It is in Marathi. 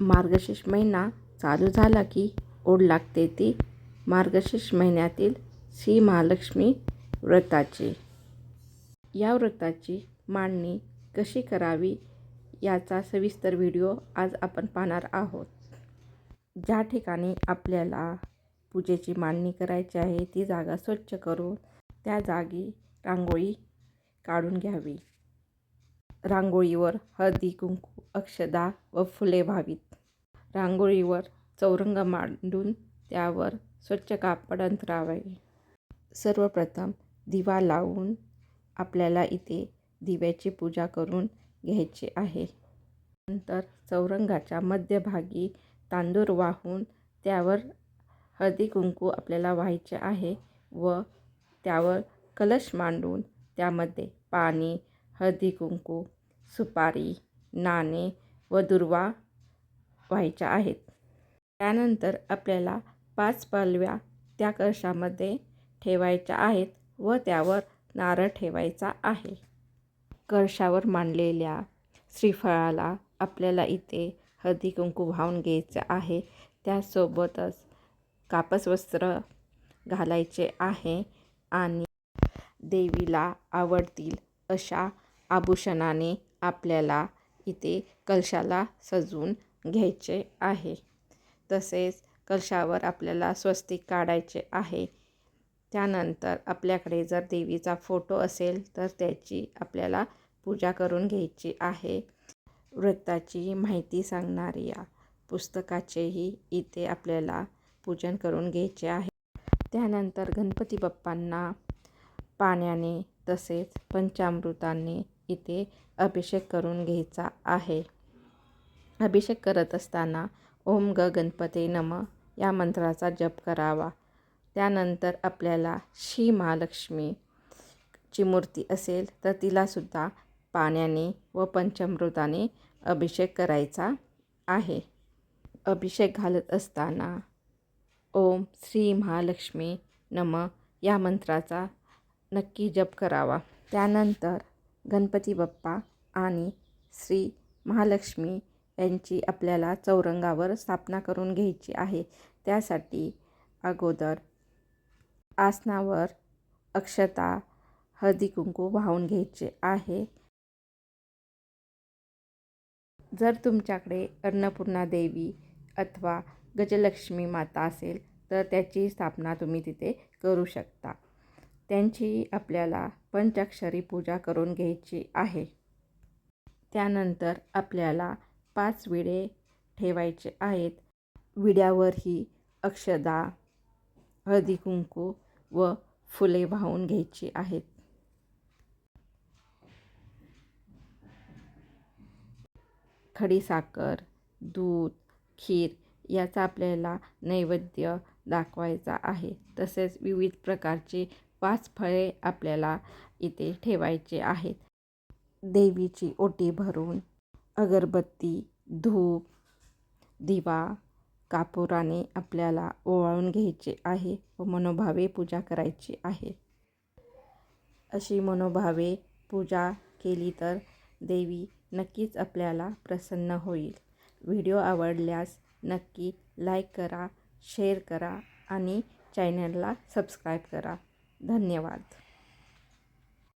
मार्गशीर्ष महिना चालू झाला की ओढ लागते ती मार्गशीर्ष महिन्यातील श्री महालक्ष्मी व्रताची. या व्रताची मांडणी कशी करावी याचा सविस्तर व्हिडिओ आज आपण पाहणार आहोत. ज्या ठिकाणी आपल्याला पूजेची मांडणी करायची आहे ती जागा स्वच्छ करून त्या जागी रांगोळी काढून घ्यावी. रांगोळीवर हळदी कुंकू अक्षदा व फुले व्हावीत. रांगोळीवर चौरंग मांडून त्यावर स्वच्छ कापड अंतरावे. सर्वप्रथम दिवा लावून आपल्याला इथे दिव्याची पूजा करून घ्यायची आहे. नंतर चौरंगाच्या मध्यभागी तांदूळ वाहून त्यावर हळदी कुंकू आपल्याला व्हायचे आहे व त्यावर कलश मांडून त्यामध्ये पाणी हळदी कुंकू सुपारी नाणे व दुर्वा व्हायच्या आहेत. त्यानंतर आपल्याला पाच पालव्या त्या कळशामध्ये ठेवायच्या आहेत व त्यावर नारळ ठेवायचा आहे. कळशावर मांडलेल्या श्रीफळाला आपल्याला इथे हळदी कुंकू वाहून घ्यायचं आहे. त्यासोबतच कापस वस्त्र घालायचे आहे आणि देवीला आवडतील अशा आभूषणाने आपल्याला इथे कलशाला सजवून घ्यायचे आहे. तसेच कलशावर आपल्याला स्वस्तिक काढायचे आहे. त्यानंतर आपल्याकडे जर देवीचा फोटो असेल तर त्याची आपल्याला पूजा करून घ्यायची आहे. व्रताची माहिती सांगणाऱ्या या पुस्तकाचेही इथे आपल्याला पूजन करून घ्यायचे आहे. त्यानंतर गणपती बाप्पांना पाण्याने तसेच पंचामृताने इथे अभिषेक करून घ्यायचा आहे. अभिषेक करत असताना ओम ग गणपते नम या मंत्राचा जप करावा. त्यानंतर आपल्याला श्री महालक्ष्मी ची मूर्ती असेल तर तिलासुद्धा पाण्याने व पंचामृताने अभिषेक करायचा आहे. अभिषेक घालत असताना ओम श्री महालक्ष्मी नम या मंत्राचा नक्की जप करावा. त्यानंतर गणपती बाप्पा आणि श्री महालक्ष्मी यांची आपल्याला चौरंगावर स्थापना करून घ्यायची आहे. त्यासाठी अगोदर आसनावर अक्षता हळदी कुंकू वाहून घ्यायचे आहे. जर तुमच्याकडे अन्नपूर्णा देवी अथवा गजलक्ष्मी माता असेल तर त्याची स्थापना तुम्ही तिथे करू शकता. त्यांची आपल्याला पंचाक्षरी पूजा करून घ्यायची आहे. त्यानंतर आपल्याला पाच विडे ठेवायचे आहेत. विड्यावरही अक्षदा हळदी कुंकू व फुले वाहून घ्यायची आहेत. खडीसाखर दूध खीर याचा आपल्याला नैवेद्य दाखवायचा आहे. तसेच विविध प्रकारचे पाच फळे आपल्याला इथे ठेवायचे आहेत. देवीची ओटी भरून अगरबत्ती धूप दिवा कापुराने आपल्याला ओवाळून घ्यायचे आहे व मनोभावे पूजा करायची आहे. अशी मनोभावे पूजा केली तर देवी नक्कीच आपल्याला प्रसन्न होईल. व्हिडिओ आवडल्यास नक्की लाईक करा शेअर करा आणि चॅनलला सबस्क्राईब करा. धन्यवाद.